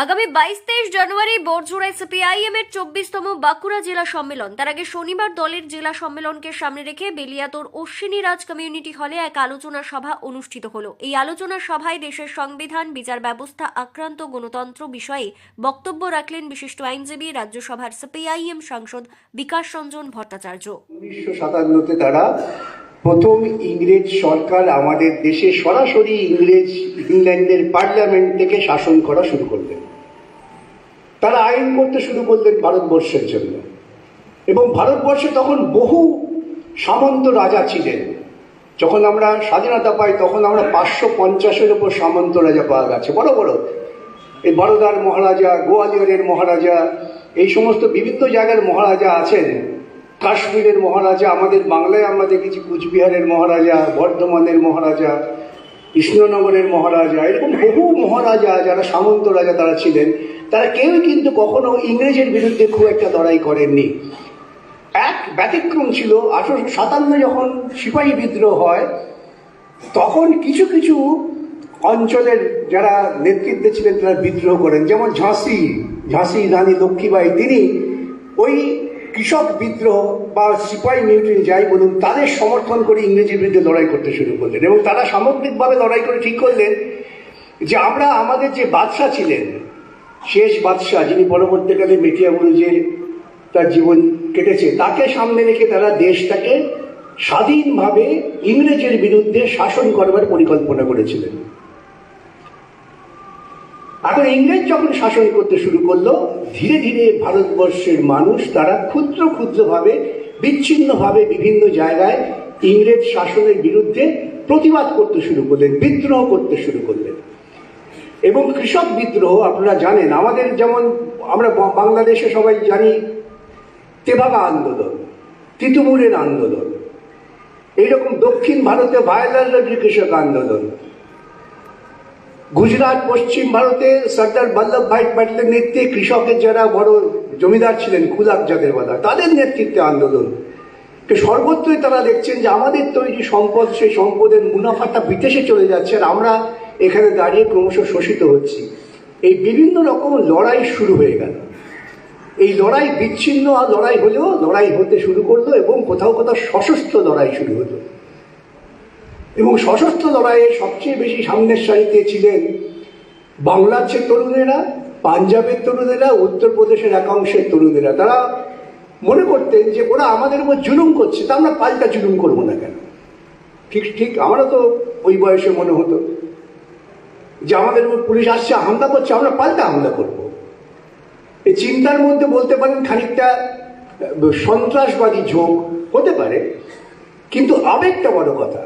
আগামী বাইশ তেইশ জানুয়ারি বোরজোড়ায় সিপিআইএম এর চব্বিশতম বাঁকুড়া জেলা সম্মেলন। তার আগে শনিবার দলের জেলা সম্মেলনকে সামনে রেখে বেলিয়াতোর অশ্বিনী রাজ কমিউনিটি হলে এক আলোচনা সভা অনুষ্ঠিত হলো। এই আলোচনা সভায় দেশের সংবিধান, বিচার ব্যবস্থা, আক্রান্ত গণতন্ত্র বিষয়ে বক্তব্য রাখলেন বিশিষ্ট আইনজীবী, রাজ্যসভার সিপিআইএম সাংসদ বিকাশ রঞ্জন ভট্টাচার্য। উনিশশো সাতান্নতে তারা প্রথম ইংরেজ সরকার আমাদের দেশে সরাসরি ইংরেজ ইংল্যান্ডের পার্লামেন্ট থেকে শাসন করা শুরু করলেন। তারা আইন করতে শুরু করলেন ভারতবর্ষের জন্য। এবং ভারতবর্ষে তখন বহু সামন্ত রাজা ছিলেন। যখন আমরা স্বাধীনতা পাই, তখন আমরা পাঁচশো পঞ্চাশের ওপর সামন্ত রাজা পাওয়া গেছে। বড় বড়। এই বড়দার মহারাজা, গোয়ালিয়রের মহারাজা, এই সমস্ত বিভিন্ন জায়গার মহারাজা আছেন। কাশ্মীরের মহারাজা, আমাদের বাংলায় আমরা দেখেছি কুচবিহারের মহারাজা, বর্ধমানের মহারাজা, কৃষ্ণনগরের মহারাজা, এরকম বহু মহারাজা যারা সামন্ত রাজা তারা ছিলেন, তারা কেউই কিন্তু কখনো ইংরেজের বিরুদ্ধে খুব একটা লড়াই করেননি। এক ব্যতিক্রম ছিল, আঠারোশো সাতান্ন যখন সিপাহী বিদ্রোহ হয়, তখন কিছু কিছু অঞ্চলের যারা নেতৃত্বে ছিলেন তারা বিদ্রোহ করেন। যেমন ঝাঁসি ঝাঁসি রানী লক্ষ্মীবাই তিনি ওই কৃষক বিদ্রোহ বা সিপাহী মিউটিন যাই বলুন, তাদের সমর্থন করে ইংরেজির বিরুদ্ধে লড়াই করতে শুরু করলেন এবং তারা সামগ্রিকভাবে লড়াই করে ঠিক করলেন যে আমরা আমাদের যে বাদশাহ ছিলেন, শেষ বাদশাহ যিনি পরবর্তীকালে মেটিয়া বুরুজের তার জীবন কেটেছে, তাকে সামনে রেখে তারা দেশটাকে স্বাধীনভাবে ইংরেজের বিরুদ্ধে শাসন করবার পরিকল্পনা করেছিলেন। এখন ইংরেজ যখন শাসন করতে শুরু করল, ধীরে ধীরে ভারতবর্ষের মানুষ তারা ক্ষুদ্র ক্ষুদ্রভাবে, বিচ্ছিন্নভাবে বিভিন্ন জায়গায় ইংরেজ শাসনের বিরুদ্ধে প্রতিবাদ করতে শুরু করলেন, বিদ্রোহ করতে শুরু করলেন। এবং কৃষক বিদ্রোহ, আপনারা জানেন, আমাদের যেমন আমরা বাংলাদেশে সবাই জানি, তেভাগা আন্দোলন, তিতুমুরের আন্দোলন, এইরকম দক্ষিণ ভারতে ভায়োলার কৃষক আন্দোলন গুজরাট, পশ্চিম ভারতে সর্দার বল্লভ ভাই প্যাটেলের নেতৃত্বে কৃষকের যারা বড় জমিদার ছিলেন কুলাক যাদের বলা তাদের নেতৃত্বে আন্দোলন। সর্বত্রই তারা দেখছেন যে আমাদের তৈরি সম্পদ, সেই সম্পদের মুনাফাটা বিদেশে চলে যাচ্ছে আর আমরা এখানে দাঁড়িয়ে ক্রমশ শোষিত হচ্ছি। এই বিভিন্ন রকম লড়াই শুরু হয়ে গেল। এই লড়াই বিচ্ছিন্ন লড়াই হলেও লড়াই হতে শুরু করল এবং কোথাও কোথাও সশস্ত্র লড়াই শুরু হলো। এবং সশস্ত্র লড়াইয়ে সবচেয়ে বেশি সামনের সারিতে ছিলেন বাংলার যে তরুণেরা, পাঞ্জাবের তরুণেরা, উত্তরপ্রদেশের একাংশের তরুণেরা, তারা মনে করতেন যে ওরা আমাদের উপর জুলুম করছে, তা আমরা পাল্টা জুলুম করব না কেন? ঠিক ঠিক আমারও তো ওই বয়সে মনে হতো যে আমাদের উপর পুলিশ আসছে, হামলা করছে, আমরা পাল্টা হামলা করব। এই চিন্তার মধ্যে বলতে পারেন খানিকটা সন্ত্রাসবাদী ঝোঁক হতে পারে, কিন্তু আবেগটা বড় কথা।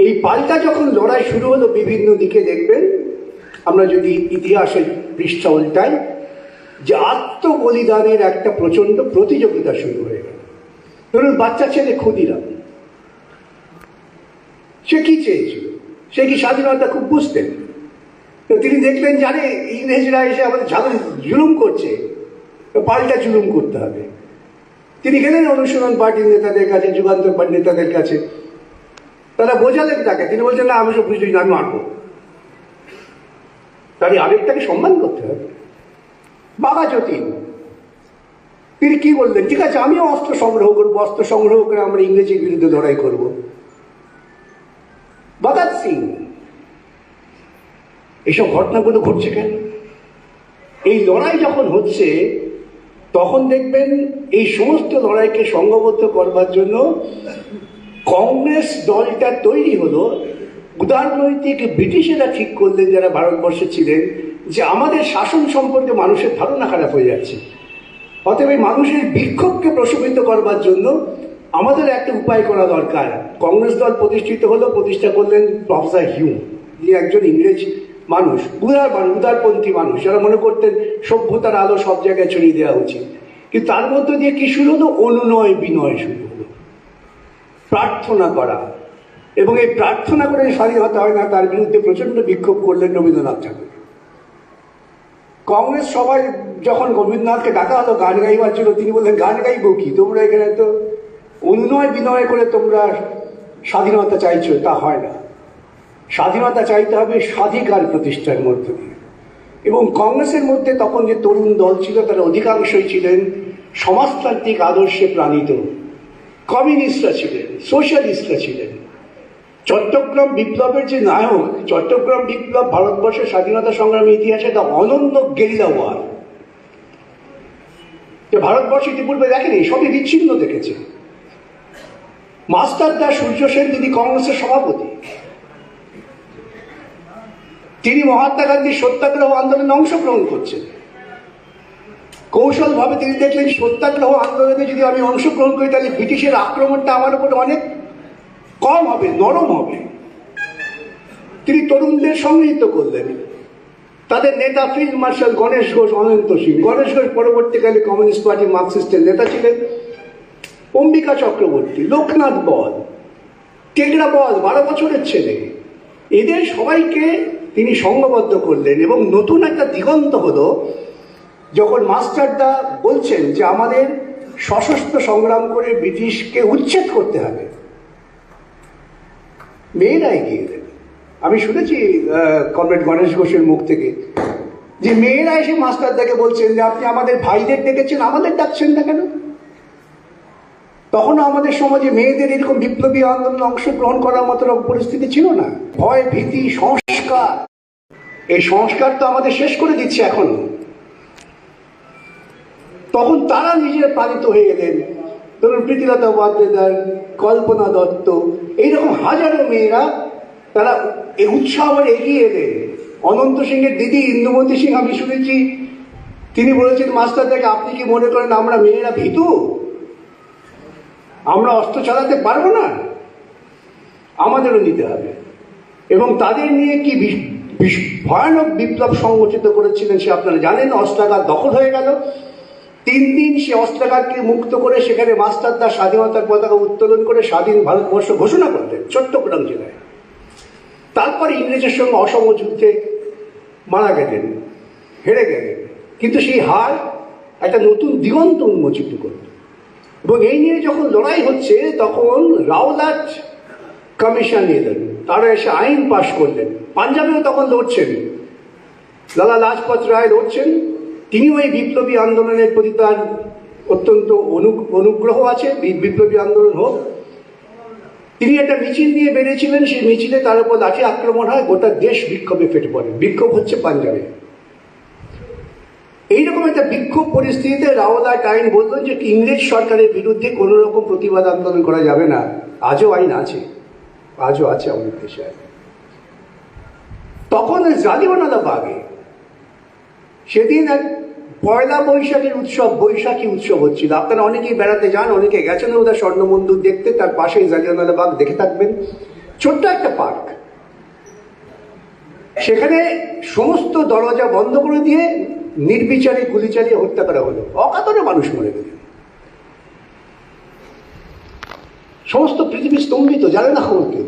এই পাল্টা যখন লড়াই শুরু হলো বিভিন্ন দিকে দেখবেন, আমরা যদি ইতিহাসের পৃষ্ঠা উল্টাই, যে আত্মবলিদানের একটা প্রচণ্ড প্রতিযোগিতা শুরু হয়ে গেল। ধরুন বাচ্চা ছেলে ক্ষুদিরাম। সে কি চেয়েছিল? সে কি স্বাধীনতা খুব বুঝতেন? তো তিনি দেখলেন জানে ইংরেজরা এসে আমাদের ঝালু জুলুম করছে। পাল্টা জুলুম করতে হবে। তিনি গেলেন অনুশীলন পার্টির নেতাদের কাছে, যুগান্তর নেতাদের কাছে। তারা বোঝালেন তাকে। তিনি বলছেন, না, আমি সব না আমি মারবো। তার আবেগটাকে সম্মান করতে হবে। বাবা যতীন, তিনি কি বললেন? ঠিক আছে, আমিও অস্ত্র সংগ্রহ করব, অস্ত্র সংগ্রহ করে আমরা ইংরেজির বিরুদ্ধে লড়াই করব। ভগৎ সিং এইসব ঘটনাগুলো ঘটছে কেন? এই লড়াই যখন হচ্ছে, তখন দেখবেন এই সমস্ত লড়াইকে সংঘবদ্ধ করবার জন্য কংগ্রেস দলটা তৈরি হলো। উদারনৈতিক ব্রিটিশেরা ঠিক করলেন যারা ভারতবর্ষে ছিলেন, যে আমাদের শাসন সম্পর্কে মানুষের ধারণা খারাপ হয়ে যাচ্ছে। অতএব মানুষের বিক্ষোভকে প্রশমিত করবার জন্য আমাদের একটা উপায় করা দরকার। কংগ্রেস দল প্রতিষ্ঠিত হলো, প্রতিষ্ঠা করলেন প্রফেসর হিউম। যিনি একজন ইংরেজ মানুষ, উদার মানুষ উদারপন্থী মানুষ। যারা মনে করতেন সভ্যতার আলো সব জায়গায় ছড়িয়ে দেওয়া উচিত। কিন্তু তার মধ্যে দিয়ে কি শুরু হলো? অনুনয় বিনয় শুরু। প্রার্থনা করা। এবং এই প্রার্থনা করে স্বাধীনতা হয় না, তার বিরুদ্ধে প্রচণ্ড বিক্ষোভ করলেন রবীন্দ্রনাথ ঠাকুর। কংগ্রেস সবাই যখন রবীন্দ্রনাথকে ডাকা হলো, গান গাইবার জন্য তিনি বললেন, গান গাইব কি? তোমরা এখানে তো অনুনয় বিনয় করে তোমরা স্বাধীনতা চাইছো, তা হয় না। স্বাধীনতা চাইতে হবে স্বাধিকার প্রতিষ্ঠার মধ্য দিয়ে। এবং কংগ্রেসের মধ্যে তখন যে তরুণ দল ছিল, তারা অধিকাংশই ছিলেন সমাজতান্ত্রিক আদর্শে প্রাণিত। কমিউনিস্টরা ছিলেন, সোশ্যালিস্টরা ছিলেন। চট্টগ্রাম বিপ্লবের যে নায়ক, চট্টগ্রাম বিপ্লব ভারতবর্ষের স্বাধীনতা সংগ্রামের ইতিহাসে একটা অনন্য গেরিলা ওয়ার। যে ভারতবর্ষ ইতিপূর্বে দেখেনি, সবই বিচ্ছিন্ন দেখেছে। মাস্টার দা সূর্য সেন তিনি কংগ্রেসের সভাপতি, তিনি মহাত্মা গান্ধীর সত্যাগ্রহ আন্দোলনে অংশগ্রহণ করছেন। কৌশলভাবে তিনি দেখলেন সত্যাগ্রহ আন্দোলনে যদি আমি অংশগ্রহণ করি, তাহলে ব্রিটিশের আক্রমণটা আমার উপর অনেক কম হবে, নরম হবে। তিনি তরুণদের সংগৃহীত করলেন। তাদের নেতা ফিল্ড মার্শাল গণেশ ঘোষ, অনন্ত সিং। গণেশ ঘোষ পরবর্তীকালে কমিউনিস্ট পার্টি মার্কসিস্টের নেতা ছিলেন। অম্বিকা চক্রবর্তী, লোকনাথ বল, টেকরা বল, বারো বছরের ছেলে। এদের সবাইকে তিনি সংঘবদ্ধ করলেন এবং নতুন একটা দিগন্ত হলো যখন মাস্টারদা বলছেন যে আমাদের সশস্ত্র সংগ্রাম করে ব্রিটিশকে উচ্ছেদ করতে হবে, মেয়েরা এগিয়ে এলেন আমি শুনেছি কমরেড গণেশ ঘোষের মুখ থেকে যে মেয়েরা এসে মাস্টারদাকে বলছেন যে আপনি আমাদের ভাইদের ডেকেছেন, আমাদের ডাকছেন না কেন? তখনও আমাদের সমাজে মেয়েদের এরকম বিপ্লবী আন্দোলনে অংশগ্রহণ করার মতো পরিস্থিতি ছিল না। ভয়, ভীতি, সংস্কার। এই সংস্কার তো আমাদের শেষ করে দিচ্ছে এখন। তখন তারা নিজের পালিত হয়ে গেলেন। ধরুন প্রীতিলতা উপাধ্যায় কল্পনা দত্ত, এইরকম হাজারো মেয়েরা তারা উৎসাহ আবার এগিয়ে এলেন। অনন্ত সিংয়ের দিদি ইন্দুমতি সিং, আমি শুনেছি, তিনি বলেছেন, মাস্টার থেকে আপনি কি মনে করেন আমরা মেয়েরা ভীতু? আমরা অস্ত্র চালাতে পারব না? আমাদেরও নিতে হবে। এবং তাদের নিয়ে কি ভয়ানক বিপ্লব সংগঠিত করেছিলেন সে আপনারা জানেন, অস্ত্রাগার দখল হয়ে গেল। তিন দিন সে অস্ত্রাগারকে মুক্ত করে সেখানে মাস্টারদা স্বাধীনতার পতাকা উত্তোলন করে স্বাধীন ভারতবর্ষ ঘোষণা করলেন, চট্টগ্রাম জেলায়। তারপরে ইংরেজের সঙ্গে অসম যুদ্ধে মারা গেলেন, হেরে গেলেন। কিন্তু সেই হার একটা নতুন দিগন্ত উন্মোচিত করল। এবং এই নিয়ে যখন লড়াই হচ্ছে, তখন রাওলাট কমিশন এলেন। তারা এসে আইন পাশ করলেন। পাঞ্জাবেও তখন লড়ছেন। লালা লাজপত রায় লড়ছেন। তিনিও এই বিপ্লবী আন্দোলনের প্রতি তার অত্যন্ত অনু- অনুগ্রহ আছে বিপ্লবী আন্দোলন হোক। তিনি একটা মিছিল নিয়ে বেরিয়েছিলেন, সেই মিছিলে তার উপর লাঠি আক্রমণ হয়, গোটা দেশ বিক্ষোভে ফেটে পড়ে। বিক্ষোভ হচ্ছে পাঞ্জাবে। এইরকম একটা বিক্ষোভ পরিস্থিতিতে রাওলাট আইন বললেন যে ইংরেজ সরকারের বিরুদ্ধে কোনো রকম প্রতিবাদ আন্দোলন করা যাবে না। আজও আইন আছে। আজও আছে আমাদের দেশে। তখন জালিওয়ানালা বাগে সেদিন এক পয়লা বৈশাখের উৎসব, বৈশাখী উৎসব হচ্ছিল। আপনারা অনেকেই বেড়াতে যান, অনেকে গেছেন ওদের স্বর্ণ মন্দির দেখতে, তার পাশেই জালিয়ানওয়ালা বাগ দেখে থাকবেন। ছোট্ট একটা পার্ক। সেখানে সমস্ত দরজা বন্ধ করে দিয়ে নির্বিচারে গুলি চালিয়ে হত্যা করা হলো। অকাতরে মানুষ মরে গেলেন সমস্ত পৃথিবী স্তম্ভিত, জানে না খবর কেউ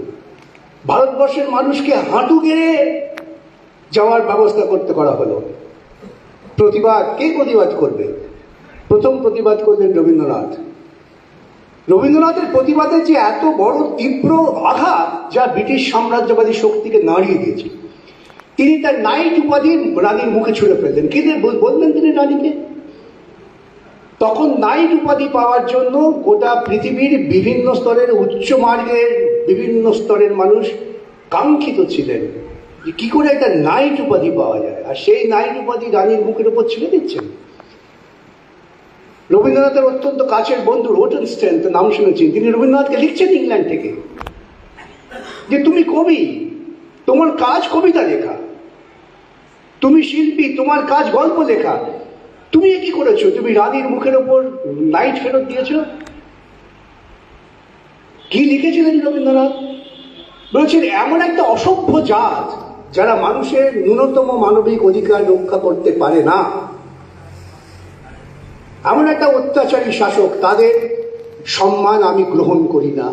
ভারতবর্ষের মানুষকে হাঁটু গেড়ে যাওয়ার ব্যবস্থা করতে করা হলো। প্রতিবাদ, কে প্রতিবাদ করবে? প্রথম প্রতিবাদ করলেন রবীন্দ্রনাথ। রবীন্দ্রনাথের প্রতিবাদে যে এত বড় তীব্র আঘাত যা ব্রিটিশ সাম্রাজ্যবাদী শক্তিকে নাড়িয়ে দিয়েছে। তিনি তার নাইট উপাধি রানীর মুখে ছুঁড়ে ফেললেন। কি দিয়ে বললেন তিনি রানীকে? তখন নাইট উপাধি পাওয়ার জন্য গোটা পৃথিবীর বিভিন্ন স্তরের উচ্চ মার্গের বিভিন্ন স্তরের মানুষ কাঙ্ক্ষিত ছিলেন। যে কি করে একটা নাইট উপাধি পাওয়া যায়? আর সেই নাইট উপাধি রানীর মুখের উপর ছেড়ে দিচ্ছেন। রবীন্দ্রনাথের অত্যন্ত কাছের বন্ধু রোটন স্টেন তো নাম শুনেছেন তিনি রবীন্দ্রনাথকে লিখছেন ইংল্যান্ড থেকে। যে তুমি কবি, তোমার কাজ কবিতা লেখা। তুমি শিল্পী, তোমার কাজ গল্প লেখা। তুমি কি করেছ? তুমি রানীর মুখের ওপর লাইট ফেরত দিয়েছ? কি লিখেছিলেন রবীন্দ্রনাথ? বলেছেন, এমন একটা অসভ্য জাত যারা মানুষের ন্যূনতম মানবিক অধিকার রক্ষা করতে পারে না, এমন একটা অত্যাচারী শাসক তাদের সম্মান আমি গ্রহণ করি না।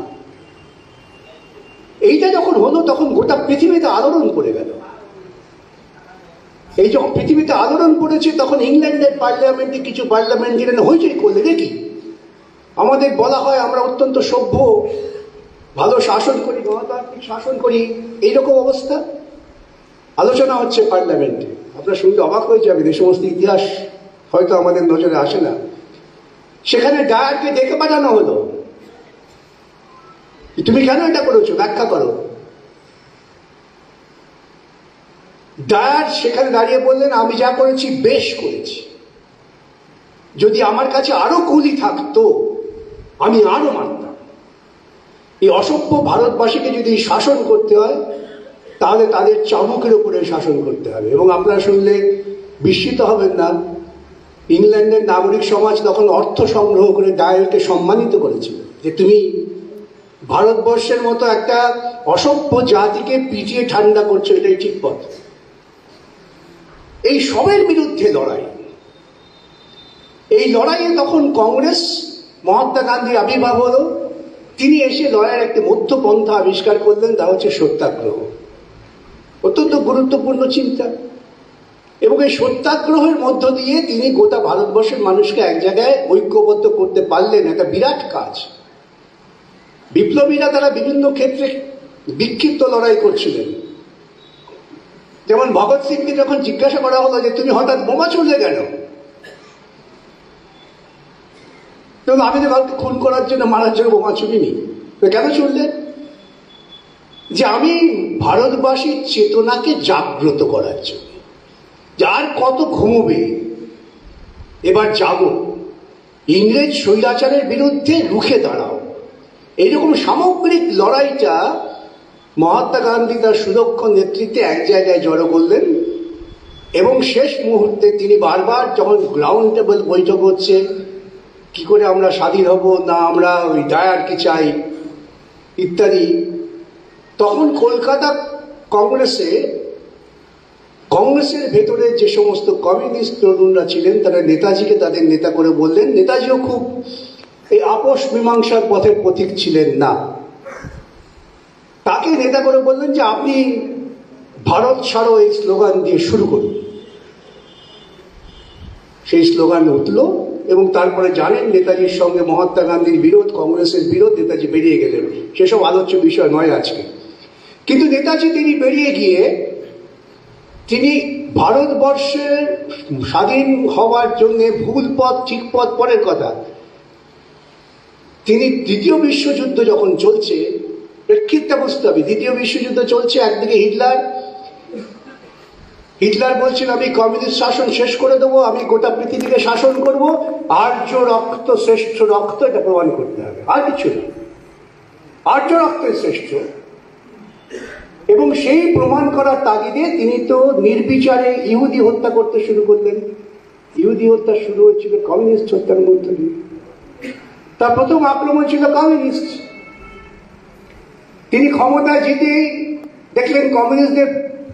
এইটা যখন হলো, তখন গোটা পৃথিবীতে আলোড়ন পড়ে গেল। এই যখন পৃথিবীতে আলোড়ন পড়েছে, তখন ইংল্যান্ডের পার্লামেন্টে কিছু পার্লামেন্ট পার্লামেন্টারিয়ান হইচই করলে, দেখি? আমাদের বলা হয় আমরা অত্যন্ত সভ্য, ভালো শাসন করি গণতান্ত্রিক শাসন করি, এইরকম অবস্থা? আলোচনা হচ্ছে পার্লামেন্টে। আপনারা শুনলে অবাক হয়ে যাবেন, এই সমস্ত ইতিহাস হয়তো আমাদের নজরে আসে না। সেখানে ডায়ারকে ডেকে পাঠানো হলো। তুমি কেন এটা করেছ? ব্যাখ্যা করো। ডায়ার সেখানে দাঁড়িয়ে বললেন, আমি যা করেছি, বেশ করেছি। যদি আমার কাছে আরও কুলি থাকতো, আমি আরও মানতাম এই অসভ্য ভারতবাসীকে যদি শাসন করতে হয় তাহলে তাদের চাবুকের উপরে শাসন করতে হবে। এবং আপনারা শুনলে বিস্মিত হবেন না। ইংল্যান্ডের নাগরিক সমাজ তখন অর্থ সংগ্রহ করে ডায়ারকে সম্মানিত করেছিল যে তুমি ভারতবর্ষের মতো একটা অসভ্য জাতিকে পিটিয়ে ঠান্ডা করছ, এটাই ঠিক পথ। এই সবের বিরুদ্ধে লড়াই। এই লড়াইয়ে তখন কংগ্রেস, মহাত্মা গান্ধীর আবির্ভাব হলো। তিনি এসে লড়াইয়ের একটি মধ্যপন্থা আবিষ্কার করলেন, তা হচ্ছে সত্যাগ্রহ। অত্যন্ত গুরুত্বপূর্ণ চিন্তা। এবং এই সত্যাগ্রহের মধ্য দিয়ে তিনি গোটা ভারতবর্ষের মানুষকে এক জায়গায় ঐক্যবদ্ধ করতে পারলেন, একটা বিরাট কাজ। বিপ্লবীরা তারা বিভিন্ন ক্ষেত্রে বিক্ষিপ্ত লড়াই করছিলেন। যেমন ভগৎ সিংকে যখন জিজ্ঞাসা করা হলো যে, তুমি হঠাৎ বোমা ছুড়লে তখন আমি তো কাউকে খুন করার জন্য মারার জন্য বোমা ছুটিনি তো কেন ছুটলে যে আমি ভারতবাসীর চেতনাকে জাগ্রত করার জন্য। যার কত ঘুমোবে। এবার যাব। ইংরেজ স্বৈরাচারের বিরুদ্ধে রুখে দাঁড়াও। এইরকম সামগ্রিক লড়াইটা মহাত্মা গান্ধী তার সুদক্ষ নেতৃত্বে এক জায়গায় জড়ো করলেন এবং শেষ মুহূর্তে তিনি বারবার যখন গ্রাউন্ড টেবল বৈঠক হচ্ছে, কি করে আমরা স্বাধীন হব, না আমরা ওই ডায়ারকে চাই, ইত্যাদি তখন কলকাতা কংগ্রেসে, কংগ্রেসের ভেতরে যে সমস্ত কমিউনিস্ট তরুণরা ছিলেন, তারা নেতাজিকে তাদের নেতা করে বললেন। নেতাজিও খুব এই আপোষ মীমাংসার পথের প্রতীক ছিলেন না। তাকে নেতা করে বললেন যে, আপনি ভারত ছাড়ো এই স্লোগান দিয়ে শুরু করুন। সেই স্লোগান উঠল এবং তারপরে জানেন নেতাজির সঙ্গে মহাত্মা গান্ধীর বিরোধ, কংগ্রেসের বিরোধ, নেতাজি বেরিয়ে গেলেন। সেসব আলোচ্য বিষয় নয় আজকে। কিন্তু নেতাজি তিনি বেরিয়ে গিয়ে তিনি ভারতবর্ষের স্বাধীন হওয়ার জন্য ভুল পথ, ঠিক পথ, পরের কথা। তিনি দ্বিতীয় বিশ্বযুদ্ধ যখন চলছে প্রেক্ষিতটা বুঝতে হবে, দ্বিতীয় বিশ্বযুদ্ধ চলছে একদিকে হিটলার। হিটলার বলছেন, আমি কমিউনিস্ট শাসন শেষ করে দেবো, আমি গোটা পৃথিবীকে শাসন করব, আর্য রক্ত শ্রেষ্ঠ রক্ত এটা প্রমাণ করতে হবে। আর কিছু না। আর্য রক্তের শ্রেষ্ঠ। এবং সেই প্রমাণ করার তাগিদে তিনি তো নির্বিচারে ইহুদি হত্যা করতে শুরু করলেন। ইহুদি হত্যা শুরু হচ্ছিল কমিউনিস্ট হত্যার মধ্য দিয়ে। তার প্রথম আক্রমণ ছিল কমিউনিস্ট। তিনি ক্ষমতা জিতেই দেখলেন কমিউনিস্টদের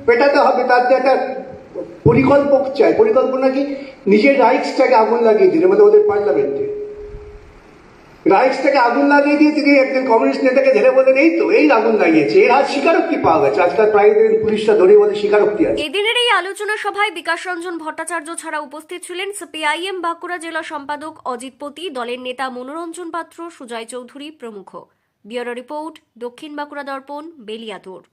পেটাতে হবে, তার যে একটা পরিকল্পক চাই। পরিকল্পনা কি? নিজের রাইটসটাকে আগুন লাগিয়ে দিলেন মানে ওদের পার্লামেন্টে রাইটসটাকে আগুন লাগিয়ে দিয়ে তিনি একজন কমিউনিস্ট নেতাকে ধরে বলেন এই তো, এই আগুন লাগিয়েছে। এর হাত স্বীকারোক্তি পাওয়া গেছে। আজকাল প্রায় দিন পুলিশটা ধরে বলে স্বীকারোক্তি আছে। এদিনের এই আলোচনা সভায় বিকাশ রঞ্জন ভট্টাচার্য ছাড়া উপস্থিত ছিলেন সিপিআইএম বাঁকুড়া জেলা সম্পাদক অজিত পতি, দলের নেতা মনোরঞ্জন পাত্র, সুজয় চৌধুরী প্রমুখ। ব্যুরো রিপোর্ট, দক্ষিণ বাঁকুড়া দর্পণ বেলিয়াতোড়